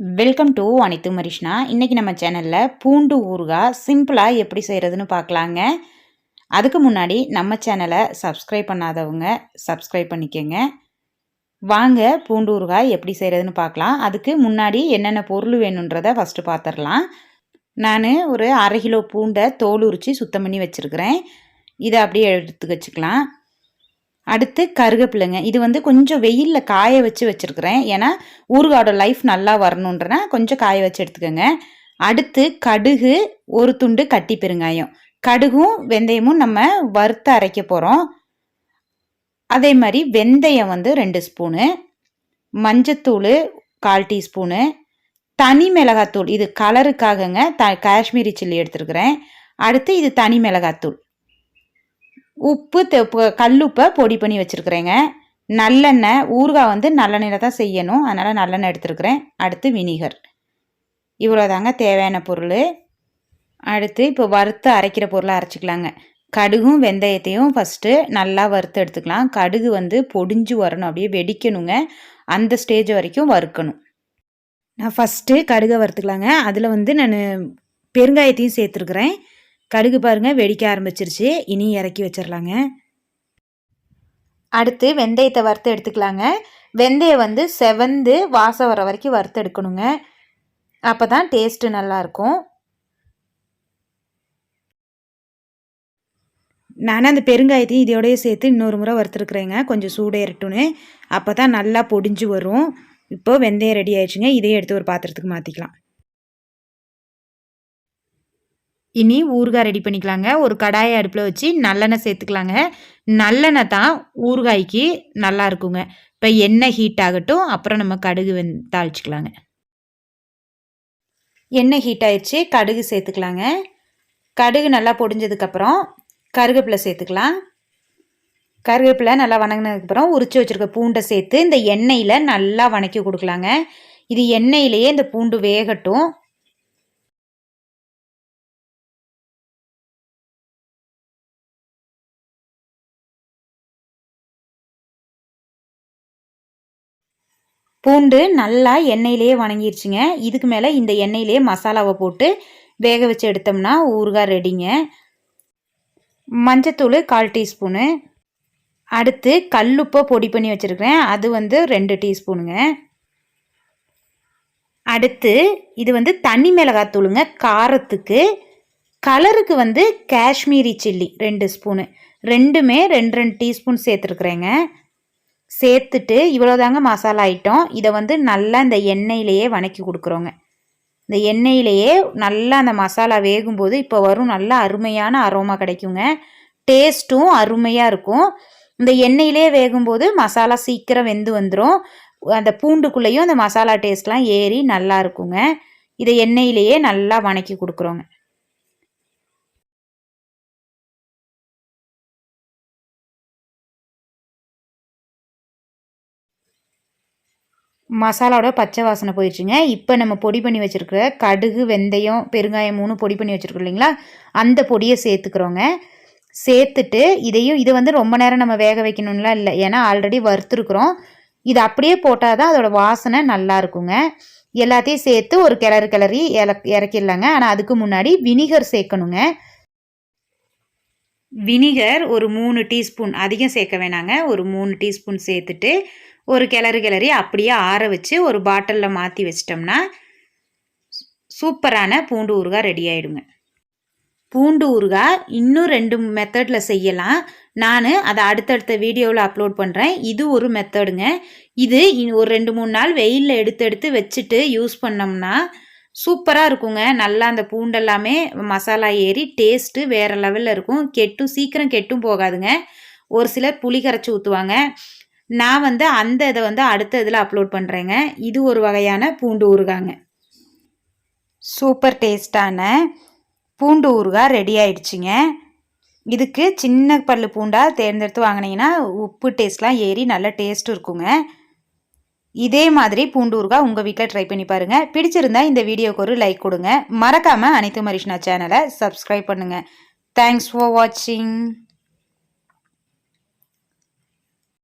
Welcome to அனைத்து மரிஷ்னா இன்றைக்கி நம்ம சேனலில் பூண்டு ஊறுகாய் சிம்பிளாக எப்படி செய்கிறதுன்னு பார்க்கலாங்க. அதுக்கு முன்னாடி நம்ம சேனலை சப்ஸ்கிரைப் பண்ணாதவங்க சப்ஸ்கிரைப் பண்ணிக்கோங்க. வாங்க பூண்டு ஊறுகாய் எப்படி செய்கிறதுன்னு பார்க்கலாம். அதுக்கு முன்னாடி என்னென்ன பொருள் வேணுன்றதை ஃபஸ்ட்டு பார்த்துடலாம் நான் ஒரு அரை கிலோ பூண்டை தோல் உரித்து சுத்தம் பண்ணி வச்சுருக்கிறேன். இதை அப்படியே எடுத்து வச்சுக்கலாம். அடுத்து கருகப்பிள்ளைங்க இது வந்து கொஞ்சம் வெயிலில் காய வச்சு வச்சுருக்குறேன். ஏன்னா ஊறுகாயோட லைஃப் நல்லா வரணுன்றனா கொஞ்சம் காய வச்சு எடுத்துக்கோங்க. அடுத்து கடுகு ஒரு துண்டு கட்டி பெருங்காயம். கடுகும் வெந்தயமும் நம்ம வறுத்து அரைக்க போகிறோம் அதே மாதிரி வெந்தயம் வந்து ரெண்டு ஸ்பூனு மஞ்சத்தூள் கால் டீஸ்பூனு தனி மிளகாத்தூள். இது கலருக்காகங்க த காஷ்மீரி சில்லி எடுத்துருக்குறேன். அடுத்து இது தனி மிளகாத்தூள். உப்பு கல்லுப்பை பொடி பண்ணி வச்சுருக்குறேங்க. நல்லெண்ணெய் ஊறுகாய் வந்து நல்லெண்ணெயில் தான் செய்யணும். அதனால் நல்லெண்ணெய் எடுத்துருக்குறேன். அடுத்து வினிகர். இவ்வளோ தாங்க தேவையான பொருள். அடுத்து இப்போ வறுத்து அரைக்கிற பொருளை அரைச்சிக்கலாங்க. கடுகும் வெந்தயத்தையும் ஃபஸ்ட்டு நல்லா வறுத்து எடுத்துக்கலாம். கடுகு வந்து பொடிஞ்சு வரணும். அப்படியே வெடிக்கணுங்க. அந்த ஸ்டேஜ் வரைக்கும் வறுக்கணும். நான் ஃபஸ்ட்டு கடுகை வறுத்துக்கலாங்க. அதில் வந்து நான் பெருங்காயத்தையும் சேர்த்துருக்குறேன். கடுகு பாருங்கள் வெடிக்க ஆரம்பிச்சிருச்சு. இனி இறக்கி வச்சிடலாங்க அடுத்து வெந்தயத்தை வறுத்து எடுத்துக்கலாங்க. வெந்தயம் வந்து செவந்து வாசம் வர வரைக்கும் வறுத்து எடுக்கணுங்க. அப்போ தான் டேஸ்ட்டு நல்லாயிருக்கும் நான் அந்த பெருங்காயத்தையும் இதோடய சேர்த்து இன்னொரு முறை வறுத்துருக்குறேங்க. கொஞ்சம் சூடேறட்டுன்னு அப்போ தான் நல்லா பொடிஞ்சு வரும். இப்போது வெந்தயம் ரெடி ஆயிடுச்சுங்க. இதையும் எடுத்து ஒரு பாத்திரத்துக்கு மாற்றிக்கலாம் இனி ஊறுகாய் ரெடி பண்ணிக்கலாங்க. ஒரு கடாயை அடுப்பில் வச்சு நல்லெண்ணெய் சேர்த்துக்கலாங்க. நல்லெண்ணெய் தான் ஊறுகாய்க்கு நல்லா இருக்குங்க. இப்போ எண்ணெய் ஹீட் ஆகட்டும் அப்புறம் நம்ம கடுகு வெந் தாளிச்சிக்கலாங்க. எண்ணெய் ஹீட் ஆயிடுச்சு கடுகு சேர்த்துக்கலாங்க. கடுகு நல்லா பொடிஞ்சதுக்கப்புறம் கருவேப்பிலை சேர்த்துக்கலாம். கருவேப்பிலை நல்லா வணங்கினதுக்கப்புறம் உரிச்சு வச்சுருக்க பூண்டை சேர்த்து இந்த எண்ணெயில் நல்லா வணக்கி கொடுக்கலாங்க. இது எண்ணெயிலேயே இந்த பூண்டு வேகட்டும். பூண்டு நல்லா எண்ணெயிலேயே வணங்கிருச்சுங்க. இதுக்கு மேலே இந்த எண்ணெயிலேயே மசாலாவை போட்டு வேக வச்சு எடுத்தோம்னா ஊறுகாய் ரெடிங்க மஞ்சத்தூள் கால் டீஸ்பூனு. அடுத்து கல்லுப்பை பொடி பண்ணி வச்சுருக்கிறேன். அது வந்து ரெண்டு டீஸ்பூனுங்க. அடுத்து இது வந்து தண்ணி மிளகாத்தூளுங்க. காரத்துக்கு கலருக்கு வந்து காஷ்மீரி சில்லி ரெண்டு ஸ்பூனு. ரெண்டுமே ரெண்டு ரெண்டு டீஸ்பூன் சேர்த்துருக்குறேங்க. சேர்த்துட்டு இவ்வளோதாங்க மசாலா ஐட்டம். இதை வந்து நல்லா இந்த எண்ணெயிலேயே வணக்கி கொடுக்குறோங்க. இந்த எண்ணெயிலேயே நல்லா அந்த மசாலா வேகும்போது இப்போ வரும் நல்லா அருமையான அரோமா கிடைக்குங்க. டேஸ்ட்டும் அருமையாக இருக்கும். இந்த எண்ணெயிலே வேகும்போது மசாலா சீக்கிரம் வெந்து வந்துடும் அந்த பூண்டுக்குள்ளேயும் அந்த மசாலா டேஸ்ட்லாம் ஏறி நல்லா இருக்குங்க. இதை எண்ணெயிலேயே நல்லா வணக்கி கொடுக்குறோங்க. மசாலாவோட பச்சை வாசனை போயிடுச்சுங்க இப்போ நம்ம பொடி பண்ணி வச்சுருக்கிற கடுகு வெந்தயம் பெருங்காயம் மூணு பொடி பண்ணி வச்சுருக்கோம் இல்லைங்களா? அந்த பொடியை சேர்த்துக்கிறோங்க. சேர்த்துட்டு இதையும் இதை வந்து ரொம்ப நேரம் நம்ம வேக வைக்கணும்லாம் இல்லை ஏன்னா ஆல்ரெடி வறுத்துருக்குறோம். இது அப்படியே போட்டால் தான் அதோட வாசனை நல்லா இருக்குங்க. எல்லாத்தையும் சேர்த்து ஒரு கிளறு கிளறி இல இறக்கிடலாங்க. ஆனால் அதுக்கு முன்னாடி வினிகர் சேர்க்கணுங்க. வினிகர் ஒரு மூணு டீஸ்பூன் அதிகம் சேர்க்க வேணாங்க. ஒரு மூணு டீஸ்பூன் சேர்த்துட்டு ஒரு கிளறு கிளறி அப்படியே ஆற வச்சு ஒரு பாட்டிலில் மாற்றி வச்சிட்டோம்னா சூப்பரான பூண்டு ஊறுகாய் ரெடி ஆகிடுங்க பூண்டு ஊறுகாய் இன்னும் ரெண்டு மெத்தடில் செய்யலாம். நான் அதை அடுத்தடுத்த வீடியோவில் அப்லோட் பண்ணுறேன் இது ஒரு மெத்தடுங்க. இது ஒரு ரெண்டு மூணு நாள் வெயிலில் எடுத்து எடுத்து வச்சுட்டு யூஸ் பண்ணோம்னா சூப்பராக இருக்குங்க. நல்லா அந்த பூண்டெல்லாமே மசாலா ஏறி டேஸ்ட்டு வேறு லெவலில் இருக்கும். கெட்டும் சீக்கிரம் கெட்டும் போகாதுங்க. ஒரு சிலர் புளி கரைச்சி ஊற்றுவாங்க நான் வந்து அந்த இதை வந்து அடுத்த இதில் அப்லோட் பண்ணுறேங்க இது ஒரு வகையான பூண்டு ஊறுகாங்க. சூப்பர் டேஸ்டான பூண்டு ஊறுகாய் ரெடி ஆயிடுச்சுங்க. இதுக்கு சின்ன பல்லு பூண்டாக தேர்ந்தெடுத்து வாங்கினீங்கன்னா உப்பு டேஸ்ட்லாம் ஏறி நல்ல டேஸ்ட் இருக்குங்க. இதே மாதிரி பூண்டு ஊறுகாய் உங்கள் வீட்டில் ட்ரை பண்ணி பாருங்கள் பிடிச்சிருந்தா இந்த வீடியோக்கு ஒரு லைக் கொடுங்க. மறக்காமல் அனைத்து மரிஷ்னா சேனலை சப்ஸ்கிரைப் பண்ணுங்கள் தேங்க்ஸ் ஃபார் வாட்சிங்